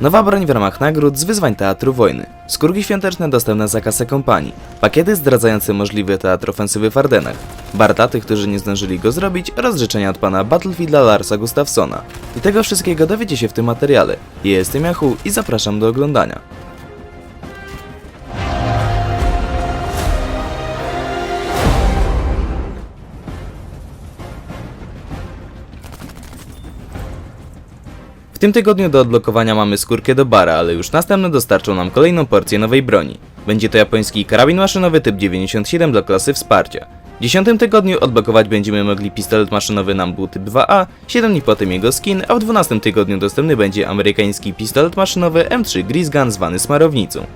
Nowa broń w ramach nagród z wyzwań Teatru Wojny. Skórki świąteczne dostępne za kasę kompanii. Pakiety zdradzające możliwy teatr ofensywy w Ardenach. Bar tych, którzy nie zdążyli go zrobić oraz życzenia od pana Battlefielda Larsa Gustafsona. I tego wszystkiego dowiecie się w tym materiale. Jestem Yahoo i zapraszam do oglądania. W tym tygodniu do odblokowania mamy skórkę do bara, ale już następne dostarczą nam kolejną porcję nowej broni. Będzie to japoński karabin maszynowy typ 97 dla klasy wsparcia. W dziesiątym tygodniu odblokować będziemy mogli pistolet maszynowy Nambu typ 2A, 7 dni potem jego skin, a w 12 tygodniu dostępny będzie amerykański pistolet maszynowy M3 Grisgun zwany smarownicą.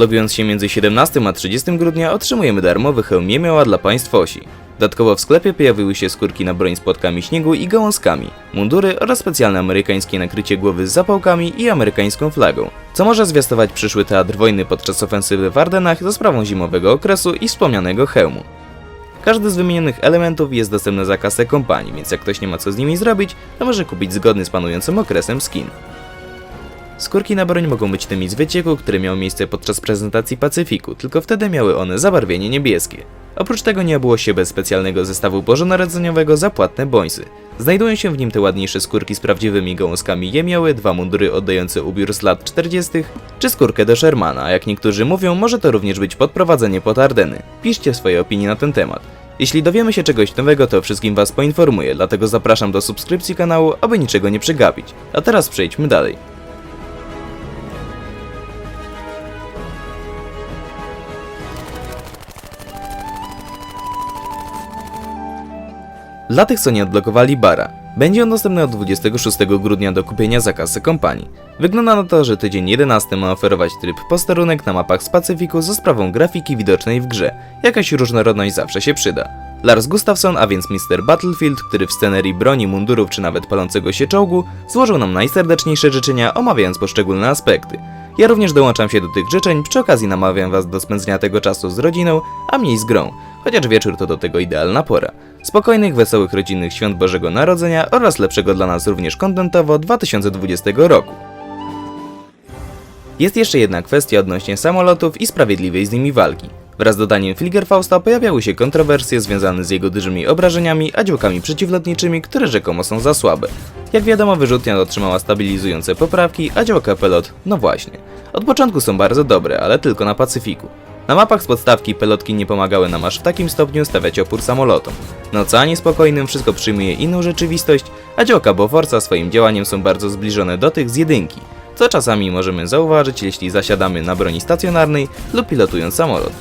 Logując się między 17 a 30 grudnia otrzymujemy darmowy hełm Jemioła dla państw osi. Dodatkowo w sklepie pojawiły się skórki na broń z płotkami śniegu i gałązkami, mundury oraz specjalne amerykańskie nakrycie głowy z zapałkami i amerykańską flagą, co może zwiastować przyszły teatr wojny podczas ofensywy w Ardenach za sprawą zimowego okresu i wspomnianego hełmu. Każdy z wymienionych elementów jest dostępny za kasę kompanii, więc jak ktoś nie ma co z nimi zrobić, to może kupić zgodny z panującym okresem skin. Skórki na broń mogą być tymi z wycieku, które miały miejsce podczas prezentacji Pacyfiku, tylko wtedy miały one zabarwienie niebieskie. Oprócz tego nie obyło się bez specjalnego zestawu bożonarodzeniowego za płatne bońsy. Znajdują się w nim te ładniejsze skórki z prawdziwymi gałązkami jemioły, dwa mundury oddające ubiór z lat 40., czy skórkę do Shermana, a jak niektórzy mówią, może to również być podprowadzenie pod Ardeny. Piszcie swoje opinie na ten temat. Jeśli dowiemy się czegoś nowego, to wszystkim was poinformuję, dlatego zapraszam do subskrypcji kanału, aby niczego nie przegapić. A teraz przejdźmy dalej. Dla tych, co nie odblokowali bara, będzie on dostępny od 26 grudnia do kupienia za kasę kompanii. Wygląda na to, że tydzień 11 ma oferować tryb posterunek na mapach z Pacyfiku za sprawą grafiki widocznej w grze. Jakaś różnorodność zawsze się przyda. Lars Gustafsson, a więc Mr. Battlefield, który w scenerii broni, mundurów czy nawet palącego się czołgu, złożył nam najserdeczniejsze życzenia, omawiając poszczególne aspekty. Ja również dołączam się do tych życzeń, przy okazji namawiam was do spędzenia tego czasu z rodziną, a mniej z grą, chociaż wieczór to do tego idealna pora. Spokojnych, wesołych rodzinnych świąt Bożego Narodzenia oraz lepszego dla nas również kontentowo 2020 roku. Jest jeszcze jedna kwestia odnośnie samolotów i sprawiedliwej z nimi walki. Wraz z dodaniem Fligerfausta pojawiały się kontrowersje związane z jego dużymi obrażeniami, a działkami przeciwlotniczymi, które rzekomo są za słabe. Jak wiadomo, wyrzutnia otrzymała stabilizujące poprawki, a działka pelot, no właśnie. Od początku są bardzo dobre, ale tylko na Pacyfiku. Na mapach z podstawki pelotki nie pomagały nam aż w takim stopniu stawiać opór samolotom. Na oceanie spokojnym wszystko przyjmuje inną rzeczywistość, a działka Boforca swoim działaniem są bardzo zbliżone do tych z jedynki, co czasami możemy zauważyć, jeśli zasiadamy na broni stacjonarnej lub pilotując samolot.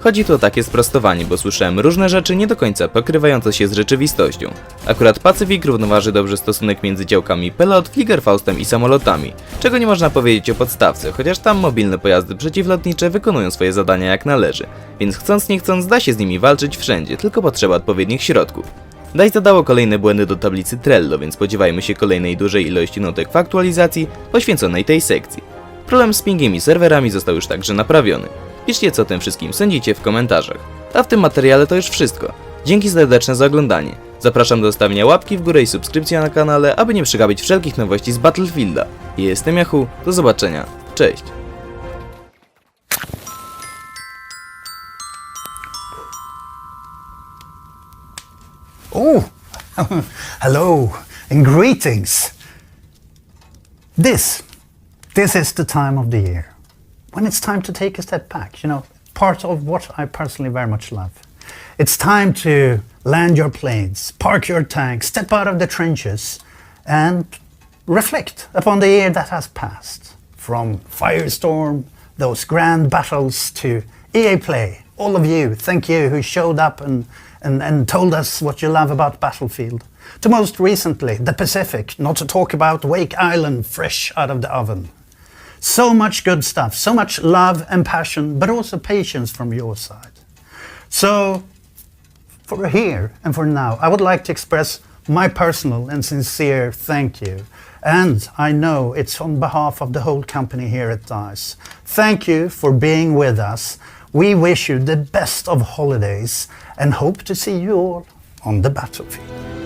Chodzi tu o takie sprostowanie, bo słyszałem różne rzeczy nie do końca pokrywające się z rzeczywistością. Akurat Pacyfik równoważy dobrze stosunek między działkami Pelot, Fliegerfaustem i samolotami, czego nie można powiedzieć o podstawce, chociaż tam mobilne pojazdy przeciwlotnicze wykonują swoje zadania jak należy, więc chcąc nie chcąc da się z nimi walczyć wszędzie, tylko potrzeba odpowiednich środków. DICE zadało kolejne błędy do tablicy Trello, więc spodziewajmy się kolejnej dużej ilości notek w aktualizacji poświęconej tej sekcji. Problem z pingiem i serwerami został już także naprawiony. Piszcie co o tym wszystkim sądzicie w komentarzach. A w tym materiale to już wszystko. Dzięki serdeczne za oglądanie. Zapraszam do zostawienia łapki w górę i subskrypcji na kanale, aby nie przegapić wszelkich nowości z Battlefielda. Jestem Yahoo, do zobaczenia. Cześć. Oh, hello and greetings. This, this is the time of the year when it's time to take a step back. You know, part of what I personally very much love. It's time to land your planes, park your tanks, step out of the trenches, and reflect upon the year that has passed. From Firestorm, those grand battles, to EA Play. All of you, thank you who showed up and, and, and told us what you love about Battlefield. To most recently, the Pacific, not to talk about Wake Island fresh out of the oven. So much good stuff, so much love and passion, but also patience from your side. So, for here and for now, I would like to express my personal and sincere thank you. And I know it's on behalf of the whole company here at DICE. Thank you for being with us. We wish you the best of holidays and hope to see you all on the battlefield.